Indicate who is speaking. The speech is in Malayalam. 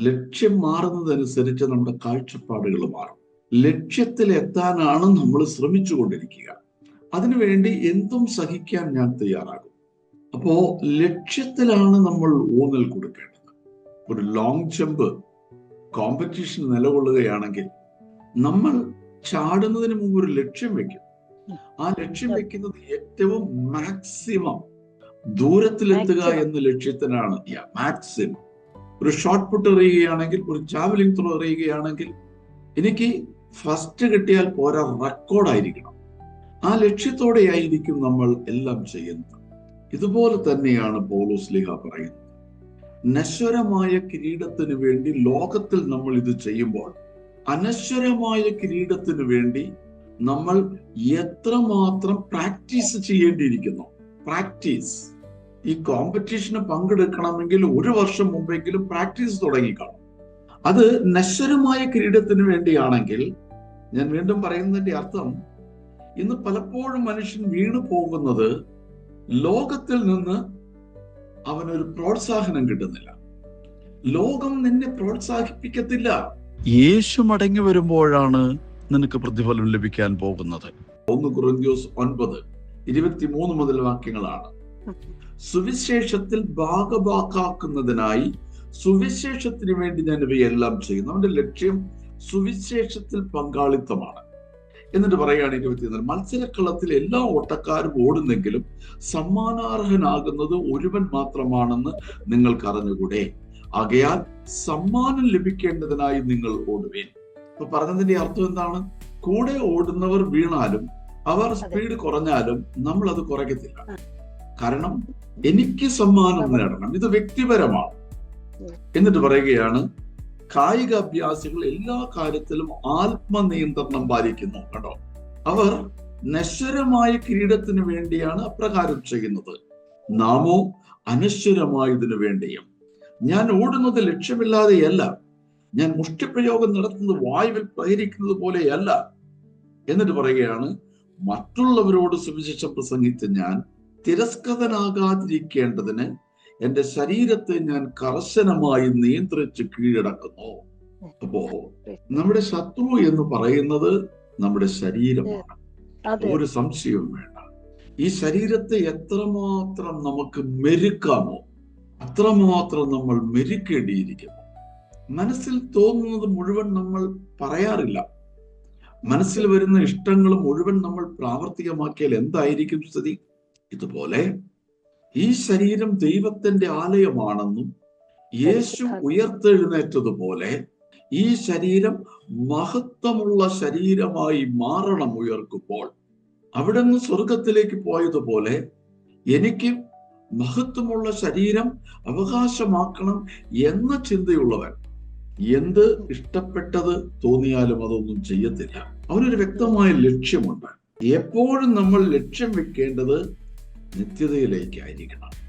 Speaker 1: ലക്ഷ്യം മാറുന്നതനുസരിച്ച് നമ്മുടെ കാഴ്ചപ്പാടുകൾ മാറും. ലക്ഷ്യത്തിൽ എത്താനാണ് നമ്മൾ ശ്രമിച്ചു കൊണ്ടിരിക്കുക അതിനുവേണ്ടി എന്തും സഹിക്കാൻ ഞാൻ തയ്യാറാകും. അപ്പോ ലക്ഷ്യത്തിലാണ് നമ്മൾ ഊന്നൽ കൊടുക്കേണ്ടത്. ഒരു ലോങ് ജമ്പ് കോമ്പറ്റീഷൻ നിലകൊള്ളുകയാണെങ്കിൽ നമ്മൾ ചാടുന്നതിന് മുമ്പ് ഒരു ലക്ഷ്യം വെക്കും. ആ ലക്ഷ്യം വെക്കുന്നത് ഏറ്റവും മാക്സിമം ദൂരത്തിലെത്തുക. എന്ന ലക്ഷ്യത്തിനാണ്. മാക്സിമം ഒരു ഷോർട്ട് പുട്ട് എറിയുകയാണെങ്കിൽ ഒരു ചാവലിംഗ് ത്രോ എറിയുകയാണെങ്കിൽ എനിക്ക് ഫസ്റ്റ് കിട്ടിയാൽ പോരാ റെക്കോർഡായിരിക്കണം ആ ലക്ഷ്യത്തോടെ ആയിരിക്കും നമ്മൾ എല്ലാം ചെയ്യുന്നത്. ഇതുപോലെ തന്നെയാണ് പൗലോസ് ലിഹ പറയുന്നത്. നശ്വരമായ കിരീടത്തിന് വേണ്ടി ലോകത്തിൽ നമ്മൾ ഇത് ചെയ്യുമ്പോൾ അനശ്വരമായ കിരീടത്തിന് വേണ്ടി നമ്മൾ എത്രമാത്രം പ്രാക്ടീസ് ചെയ്യേണ്ടിയിരിക്കുന്നു? പ്രാക്ടീസ് ഈ കോമ്പറ്റീഷന് പങ്കെടുക്കണമെങ്കിൽ ഒരു വർഷം മുമ്പെങ്കിലും പ്രാക്ടീസ് തുടങ്ങിക്കാണും. അത് നശ്വരമായ കിരീടത്തിന് വേണ്ടിയാണെങ്കിൽ ഞാൻ വീണ്ടും പറയുന്നതിന്റെ അർത്ഥം ഇന്ന് പലപ്പോഴും മനുഷ്യൻ വീണു പോകുന്നത് ലോകത്തിൽ നിന്ന് അവനൊരു പ്രോത്സാഹനം കിട്ടുന്നില്ല. ലോകം നിന്നെ പ്രോത്സാഹിപ്പിക്കത്തില്ല.
Speaker 2: യേശു മടങ്ങി വരുമ്പോഴാണ് നിനക്ക് പ്രതിഫലം ലഭിക്കാൻ പോകുന്നത്.
Speaker 1: ഒന്ന് കുറഞ്ഞ ഒൻപത് ഇരുപത്തിമൂന്ന് മുതൽ വാക്യങ്ങളാണ്. സുവിശേഷത്തിൽ ഭാഗഭാക്കാക്കുന്നതിനായി സുവിശേഷത്തിന് വേണ്ടി ഞാൻ ഇവയെല്ലാം ചെയ്യുന്നു. അവന്റെ ലക്ഷ്യം സുവിശേഷത്തിൽ പങ്കാളിത്തമാണ്. എന്നിട്ട് പറയുകയാണ് ഇരുപത്തിയൊന്നിൽ മത്സരക്കളത്തിൽ എല്ലാ ഓട്ടക്കാരും ഓടുന്നെങ്കിലും സമ്മാനാർഹനാകുന്നത് ഒരുവൻ മാത്രമാണെന്ന് നിങ്ങൾക്ക് അറിഞ്ഞുകൂടെ? ആകയാൽ സമ്മാനം ലഭിക്കേണ്ടതിനായി നിങ്ങൾ ഓടുവേൻ. അപ്പൊ പറഞ്ഞതിന്റെ അർത്ഥം എന്താണ്? കൂടെ ഓടുന്നവർ വീണാലും അവർ സ്പീഡ് കുറഞ്ഞാലും നമ്മൾ അത് കുറയ്ക്കത്തില്ല. കാരണം എനിക്ക് സമ്മാനം നേടണം. ഇത് വ്യക്തിപരമാണ്. എന്നിട്ട് പറയുകയാണ് കായിക അഭ്യാസികൾ എല്ലാ കാര്യത്തിലും ആത്മനിയന്ത്രണം പാലിക്കുന്നു കേട്ടോ. അവർ നശ്വരമായ കിരീടത്തിന് വേണ്ടിയാണ് അപ്രകാരം ചെയ്യുന്നത്. നാമോ അനശ്വരമായതിനു വേണ്ടിയും. ഞാൻ ഓടുന്നത് ലക്ഷ്യമില്ലാതെയല്ല. ഞാൻ മുഷ്ടിപ്രയോഗം നടത്തുന്നത് വായുവിൽ പ്രഹരിക്കുന്നത് പോലെയല്ല. എന്നിട്ട് പറയുകയാണ് മറ്റുള്ളവരോട് സുവിശേഷം പ്രസംഗിച്ച് ഞാൻ തിരസ്കൃതനാകാതിരിക്കേണ്ടതിന് എന്റെ ശരീരത്തെ ഞാൻ കർശനമായി നിയന്ത്രിച്ച് കീഴടക്കുന്നു. അപ്പോ നമ്മുടെ ശത്രു എന്ന് പറയുന്നത് നമ്മുടെ ശരീരമാണ്. ഒരു സംശയവും വേണ്ട. ഈ ശരീരത്തെ എത്രമാത്രം നമുക്ക് മെരുക്കാമോ അത്രമാത്രം നമ്മൾ മെരുക്കേണ്ടിയിരിക്കുന്നു. മനസ്സിൽ തോന്നുന്നത് മുഴുവൻ നമ്മൾ പറയാറില്ല. മനസ്സിൽ വരുന്ന ഇഷ്ടങ്ങൾ മുഴുവൻ നമ്മൾ പ്രാവർത്തികമാക്കിയാൽ എന്തായിരിക്കും സ്ഥിതി? ഇതുപോലെ ഈ ശരീരം ദൈവത്തിന്റെ ആലയമാണെന്നും യേശു ഉയർത്തെഴുന്നേറ്റതുപോലെ ഈ ശരീരം മഹത്വമുള്ള ശരീരമായി മാറണം ഉയർക്കുമ്പോൾ. അവിടെ നിന്ന് സ്വർഗത്തിലേക്ക് പോയതുപോലെ എനിക്ക് മഹത്വമുള്ള ശരീരം അവകാശമാക്കണം എന്ന ചിന്തയുള്ളവൻ എന്ത് ഇഷ്ടപ്പെട്ടത് തോന്നിയാലും അതൊന്നും ചെയ്യത്തില്ല. അവനൊരു വ്യക്തമായ ലക്ഷ്യമുണ്ട്. എപ്പോഴും നമ്മൾ ലക്ഷ്യം വെക്കേണ്ടത് നിത്യതയിലേക്കായിരിക്കണം